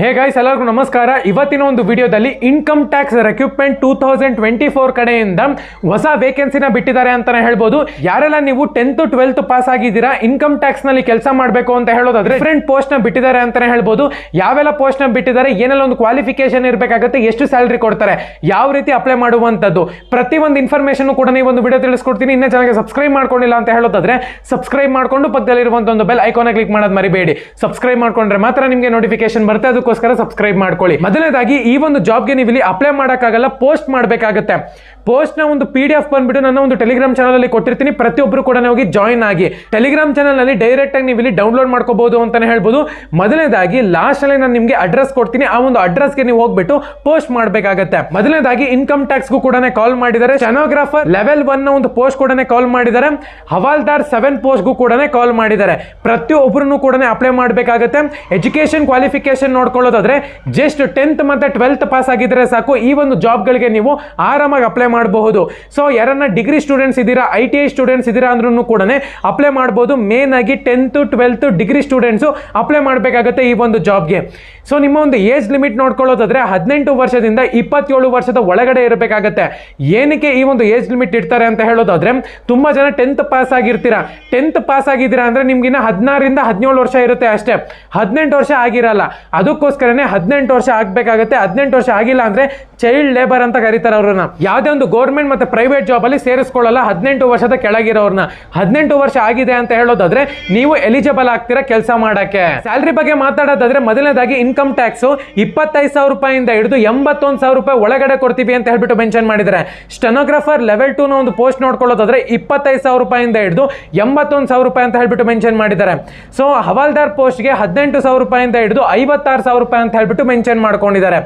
Hey guys ಎಲ್ಲರಿಗೂ ನಮಸ್ಕಾರ. ಇವತ್ತಿನ ಒಂದು ವಿಡಿಯೋದಲ್ಲಿ income tax recruitment two thousand twenty four ಕಡೆಯಿಂದ ಹೊಸ ವೇಕೆನ್ಸಿನ ಬಿಟ್ಟಿದ್ದಾರೆ ಅಂತಾನೆ ಹೇಳ್ಬೋದು. ಯಾರೆಲ್ಲ ನೀವು ಟೆಂತ್ ಟ್ವೆಲ್ತ್ ಪಾಸ್ ಆಗಿದ್ದೀರಾ ಇನ್ಕಮ್ ಟ್ಯಾಕ್ಸ್ನಲ್ಲಿ ಕೆಲಸ ಮಾಡಬೇಕು ಅಂತ ಹೇಳೋದಾದ್ರೆ ಡಿಫ್ರೆಂಟ್ ಪೋಸ್ಟ್ನ ಬಿಟ್ಟಿದ್ದಾರೆ ಅಂತಾನೆ ಹೇಳ್ಬೋದು. ಯಾವೆಲ್ಲ ಪೋಸ್ಟ್ನ ಬಿಟ್ಟಿದ್ದಾರೆ, ಏನೆಲ್ಲ ಒಂದು ಕ್ವಾಲಿಫಿಕೇಶನ್ ಇರಬೇಕಾಗುತ್ತೆ, ಎಷ್ಟು ಸ್ಯಾಲರಿ ಕೊಡ್ತಾರೆ, ಯಾವ ರೀತಿ ಅಪ್ಲೈ ಮಾಡುವಂತದ್ದು ಪ್ರತಿ ಒಂದು ಇನ್ಫಾರ್ಮೇಶನ್ ಕೂಡ ನೀವು ಒಂದು ವಿಡಿಯೋ ತಿಳಿಸ್ಕೊಡ್ತೀನಿ. ಇನ್ನೂ ಜನಕ್ಕೆ ಸಬ್ಸ್ಕ್ರೈಬ್ ಮಾಡ್ಕೊಂಡಿಲ್ಲ ಅಂತ ಹೇಳೋದಾದ್ರೆ ಸಬ್ಸ್ಕ್ರೈಬ್ ಮಾಡ್ಕೊಂಡು ಪಕ್ಕದಲ್ಲಿರುವಂತ ಒಂದು ಬೆಲ್ ಐಕಾನ್ ಕ್ಲಿಕ್ ಮಾಡೋದು ಮರಿಬೇಡಿ. ಸಬ್ಸ್ಕ್ರೈಬ್ ಮಾಡ್ಕೊಂಡ್ರೆ ಮಾತ್ರ ನಿಮಗೆ ನೋಟಿಫಿಕೇಶನ್ ಬರುತ್ತೆ ಅದಕ್ಕೋಸ್ಕರ ಸಬ್ಸ್ಕ್ರೈಬ್ ಮಾಡ್ಕೊಳ್ಳಿ. ಮೊದಲನೇದಾಗಿ, ಈ ಒಂದು ಜಾಬ್ಗೆ ನೀವು ಇಲ್ಲಿ ಅಪ್ಲೈ ಮಾಡೋಕ್ಕಾಗಲ್ಲ ಪೋಸ್ಟ್ ಮಾಡಬೇಕಾಗುತ್ತೆ. ನ ಒಂದು ಪಿ ಡಿ ಎಫ್ ಬಂದ್ಬಿಟ್ಟು ನನ್ನ ಒಂದು ಟೆಲಿಗ್ರಾಮ್ ಚಾನಲ್ ಅಲ್ಲಿ ಕೊಟ್ಟಿರ್ತೀನಿ. ಪ್ರತಿಯೊಬ್ಬರು ಕೂಡ ಹೋಗಿ ಜಾಯಿನ್ ಆಗಿ. ಟೆಲಿಗ್ರಾಮ್ ಡೈರೆಕ್ಟ್ ಆಗಿ ನೀವು ಇಲ್ಲಿ ಡೌನ್ಲೋಡ್ ಮಾಡ್ಕೋಬಹುದು ಅಂತಾನೆ ಹೇಳ್ಬೋದು. ಮೊದಲನೇದಾಗಿ ಲಾಸ್ಟಲ್ಲಿ ನಾನು ನಿಮಗೆ ಅಡ್ರೆಸ್ ಕೊಡ್ತೀನಿ. ಆ ಒಂದು ಅಡ್ರೆಸ್ಗೆ ನೀವು ಹೋಗ್ಬಿಟ್ಟು ಪೋಸ್ಟ್ ಮಾಡಬೇಕಾಗತ್ತೆ. ಮೊದಲನೇದಾಗಿ ಇನ್ಕಮ್ ಟ್ಯಾಕ್ಸ್ಗೂ ಕೂಡ ಕಾಲ್ ಮಾಡಿದ್ದಾರೆ. ಸ್ಟೆನೋಗ್ರಾಫರ್ ಲೆವೆಲ್ ಒನ್ ಒಂದು ಪೋಸ್ಟ್ ಕೂಡ ಕಾಲ್ ಮಾಡಿದ್ದಾರೆ. ಹವಾಲ್ದಾರ್ ಸೆವೆನ್ ಪೋಸ್ಟ್ಗೂ ಕೂಡ ಕಾಲ್ ಮಾಡಿದ್ದಾರೆ. ಪ್ರತಿಯೊಬ್ಬರನ್ನು ಕೂಡ ಅಪ್ಲೈ ಮಾಡಬೇಕಾಗತ್ತೆ. ಎಜುಕೇಶನ್ ಕ್ವಾಲಿಫಿಕೇಶನ್ ನೋಡ್ಕೊಳ್ಳೋದಾದ್ರೆ ಜಸ್ಟ್ ಟೆಂತ್ ಮತ್ತೆ ಟ್ವೆಲ್ತ್ ಪಾಸ್ ಆಗಿದ್ರೆ ಸಾಕು. ಈ ಒಂದು ಜಾಬ್ಗಳಿಗೆ ನೀವು ಆರಾಮಾಗಿ ಅಪ್ಲೈ ಮಾಡಬಹುದು. ಸೊ ಯಾರನ್ನ ಡಿಗ್ರಿ ಸ್ಟೂಡೆಂಟ್ಸ್ ಇದ್ದೀರಾ ಐ ಟಿ ಐ ಸ್ಟೂಡೆಂಟ್ಸ್ ಇದ್ದೀರಾ ಅಂದ್ರೂ ಕೂಡ ಅಪ್ಲೈ ಮಾಡಬಹುದು ಮೇನ್ ಆಗಿ tenth twelfth degree students apply ಮಾಡಬೇಕಾಗುತ್ತೆ ಈ ಒಂದು ಜಾಬ್ಗೆ ಸೊ ನಿಮ್ಮ ಒಂದು ಏಜ್ ಲಿಮಿಟ್ ನೋಡ್ಕೊಳ್ಳೋದಾದ್ರೆ ಹದಿನೆಂಟು ವರ್ಷದಿಂದ ಇಪ್ಪತ್ತೇಳು ವರ್ಷದ ಒಳಗಡೆ ಇರಬೇಕಾಗತ್ತೆ. ಏನಕ್ಕೆ ಈ ಒಂದು ಏಜ್ ಲಿಮಿಟ್ ಇಡ್ತಾರೆ ಅಂತ ಹೇಳೋದಾದ್ರೆ, ತುಂಬಾ ಜನ ಟೆಂತ್ ಪಾಸ್ ಆಗಿರ್ತೀರಾ. ಟೆಂತ್ ಪಾಸ್ ಆಗಿದ್ದೀರಾ ಅಂದ್ರೆ ನಿಮ್ಗಿನ್ನ ಹದಿನಾರರಿಂದ ಹದಿನೇಳು ವರ್ಷ ಇರುತ್ತೆ ಅಷ್ಟೇ. ಹದಿನೆಂಟು ವರ್ಷ ಆಗಿರಲ್ಲ. ಅದಕ್ಕೋಸ್ಕರನೇ ಹದಿನೆಂಟು ವರ್ಷ ಆಗ್ಬೇಕಾಗತ್ತೆ, ಹದಿನೆಂಟು ವರ್ಷ ಆಗಿಲ್ಲ ಅಂದ್ರೆ ಚೈಲ್ಡ್ ಲೇಬರ್ ಅಂತ ಕರೀತಾರೆ ಅವ್ರನ್ನ. ಯಾವುದೇ ಒಂದು ಗೌರ್ಮೆಂಟ್ ಮತ್ತೆ ಪ್ರೈವೇಟ್ ಜಾಬಲ್ಲಿ ಸೇರಿಸ್ಕೊಳ್ಳಲ್ಲ, ಹದಿನೆಂಟು ವರ್ಷದ ಕೆಳಗಿರೋರ್ನ. ಹದಿನೆಂಟು ವರ್ಷ ಆಗಿದೆ ಅಂತ ಹೇಳೋದಾದ್ರೆ ನೀವು ಎಲಿಜಿಬಲ್ ಆಗ್ತೀರಾ ಕೆಲಸ ಮಾಡಕ್ಕೆ. ಸ್ಯಾಲ್ರಿ ಬಗ್ಗೆ ಮಾತಾಡೋದಾದ್ರೆ ಮೊದಲನೇದಾಗಿ ಇನ್ಕಮ್ ಟ್ಯಾಕ್ಸ್ ಇಪ್ಪತ್ತೈದು ಸಾವಿರ ರೂಪಾಯಿಂದ ಹಿಡಿದು ಎಂಬತ್ತೊಂದು ಸಾವಿರ ರೂಪಾಯಿ ಒಳಗಡೆ ಕೊಡ್ತೀವಿ ಅಂತ ಹೇಳ್ಬಿಟ್ಟು ಮೆನ್ಷನ್ ಮಾಡಿದ್ದಾರೆ ಸ್ಟೆನೋಗ್ರಾಫರ್ ಲೆವೆಲ್ ಟೂನ ಒಂದು ಪೋಸ್ಟ್ ನೋಡ್ಕೊಳ್ಳೋದಾದ್ರೆ ಇಪ್ಪತ್ತೈದು ಸಾವಿರ ರೂಪಾಯಿಂದ ಹಿಡಿದು ಎಂಬತ್ತೊಂದು ಸಾವಿರ ರೂಪಾಯಿ ಅಂತ ಹೇಳ್ಬಿಟ್ಟು ಮೆನ್ಷನ್ ಮಾಡಿದ್ದಾರೆ. ಸೊ ಹವಾಲ್ದಾರ್ ಪೋಸ್ಟ್ಗೆ ಹದಿನೆಂಟು ಸಾವಿರ ರೂಪಾಯಿಂದ ಹಿಡಿದು ಐವತ್ತಾರು ಸಾವಿರ ರೂಪಾಯಿ ಅಂತ ಹೇಳ್ಬಿಟ್ಟು ಮೆನ್ಷನ್ ಮಾಡ್ಕೊಂಡಿದ್ದಾರೆ.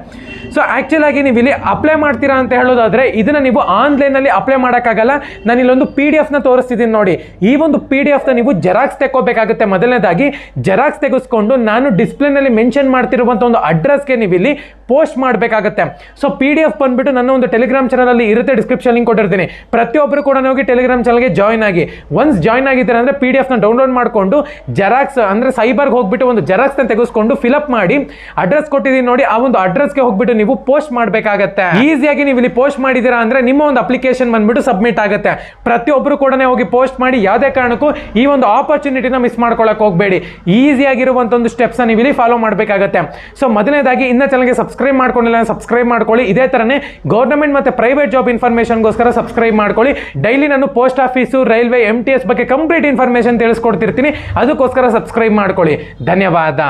ಸೊ ಆಕ್ಚುಲ್ ಆಗಿ ನೀವು ಇಲ್ಲಿ ಅಪ್ಲೈ ಮಾಡ್ತೀರಾ ಅಂತ ಹೇಳೋದಾದ್ರೆ, ಇದನ್ನ ನೀವು ಆನ್ಲೈನ್ ಅಲ್ಲಿ ಅಪ್ಲೈ ಮಾಡೋಕ್ಕಾಗಲ್ಲ. ನಾನು ಇಲ್ಲೊಂದು ಪಿ ಡಿ ಎಫ್ನ ತೋರಿಸ್ತಿದ್ದೀನಿ ನೋಡಿ. ಈ ಒಂದು ಪಿ ಡಿ ಎಫ್ನ ನೀವು ಜೆರಾಕ್ಸ್ ತೆಕ್ಕೋಬೇಕಾಗುತ್ತೆ. ಮೊದಲನೇದಾಗಿ ಜೆರಾಕ್ಸ್ ತೆಗೆಸ್ಕೊಂಡು ನಾನು ಡಿಸ್ಪ್ಲೇನಲ್ಲಿ ಮೆನ್ಷನ್ ಮಾಡ್ತಿರುವಂಥ ಒಂದು ಅಡ್ರೆಸ್ಗೆ ನೀವು ಇಲ್ಲಿ ಪೋಸ್ಟ್ ಮಾಡಬೇಕಾಗುತ್ತೆ. ಸೊ ಪಿ ಡಿ ಎಫ್ ಬಂದ್ಬಿಟ್ಟು ನನ್ನ ಒಂದು ಟೆಲಿಗ್ರಾಮ್ ಚಾನಲ್ ಅಲ್ಲಿ ಇರುತ್ತೆ ಡಿಸ್ಕ್ರಿಪ್ಷನ್ ಲಿಂಕ್ ಕೊಟ್ಟಿರ್ತೀನಿ. ಪ್ರತಿಯೊಬ್ಬರು ಕೂಡ ಹೋಗಿ ಟೆಲಿಗ್ರಾಮ್ ಚಾನಲ್ಗೆ ಜಾಯ್ನ್ ಆಗಿ ಒನ್ಸ್ ಜಾಯ್ನ್ ಆಗಿದ್ದಾರೆ ಅಂದ್ರೆ ಪಿ ಡಿ ಎಫ್ನ ಡೌನ್ಲೋಡ್ ಮಾಡಿಕೊಂಡು ಜೆರಾಕ್ಸ್ ಅಂದ್ರೆ ಸೈಬರ್ಗೆ ಹೋಗ್ಬಿಟ್ಟು ಒಂದು ಜೆರಾಕ್ಸ್ನ ತೆಗೆಸ್ಕೊಂಡು ಫಿಲಪ್ ಮಾಡಿ ಅಡ್ರೆಸ್ ಕೊಟ್ಟಿದ್ದೀನಿ ನೋಡಿ, ಆ ಒಂದು ಅಡ್ರೆಸ್ಗೆ ಹೋಗ್ಬಿಟ್ಟು ನೀವು ಪೋಸ್ಟ್ ಮಾಡಬೇಕಾಗತ್ತೆ. ಈಸಿಯಾಗಿ ನೀವು ಇಲ್ಲಿ ಪೋಸ್ಟ್ ಮಾಡಿದ್ದೀರಾ ಅಂದರೆ ನಿಮ್ಮ ಒಂದು ಅಪ್ಲಿಕೇಶನ್ ಬಂದ್ಬಿಟ್ಟು ಸಬ್ಮಿಟ್ ಆಗುತ್ತೆ. ಪ್ರತಿಯೊಬ್ಬರು ಕೂಡ ಹೋಗಿ ಪೋಸ್ಟ್ ಮಾಡಿ, ಯಾವುದೇ ಕಾರಣಕ್ಕೂ ಈ ಒಂದು ಆಪರ್ಚುನಿಟಿನ ಮಿಸ್ ಮಾಡ್ಕೊಳ್ಳೋಕೆ ಹೋಗಬೇಡಿ. ಈಸಿಯಾಗಿರುವಂತ ಒಂದು ಸ್ಟೆಪ್ಸ್ ನೀವು ಇಲ್ಲಿ ಫಾಲೋ ಮಾಡಬೇಕಾಗತ್ತೆ. ಸೊ ಮೊದಲನೇದಾಗಿ, ಇನ್ನ ಚಾನಲ್ಗೆ ಸಬ್ಸ್ಕ್ರೈಬ್ ಮಾಡ್ಕೊಂಡಿಲ್ಲ ಸಬ್ಸ್ಕ್ರೈಬ್ ಮಾಡ್ಕೊಳ್ಳಿ. ಇದೇ ತರನೇ ಗೌರ್ಮೆಂಟ್ ಮತ್ತೆ ಪ್ರೈವೇಟ್ ಜಾಬ್ ಇನ್ಫಾರ್ಮೇಷನ್ಗೋಸ್ಕರ ಸಬ್ಸ್ಕ್ರೈಬ್ ಮಾಡ್ಕೊಳ್ಳಿ. ಡೈಲಿ ನಾನು post office railway M T S ಬಗ್ಗೆ ಕಂಪ್ಲೀಟ್ ಇನ್ಫಾರ್ಮೇಷನ್ ತಿಳಿಸ್ಕೊಡ್ತಿರ್ತೀನಿ. ಅದಕ್ಕೋಸ್ಕರ ಸಬ್ಸ್ಕ್ರೈಬ್ ಮಾಡ್ಕೊಳ್ಳಿ. ಧನ್ಯವಾದ.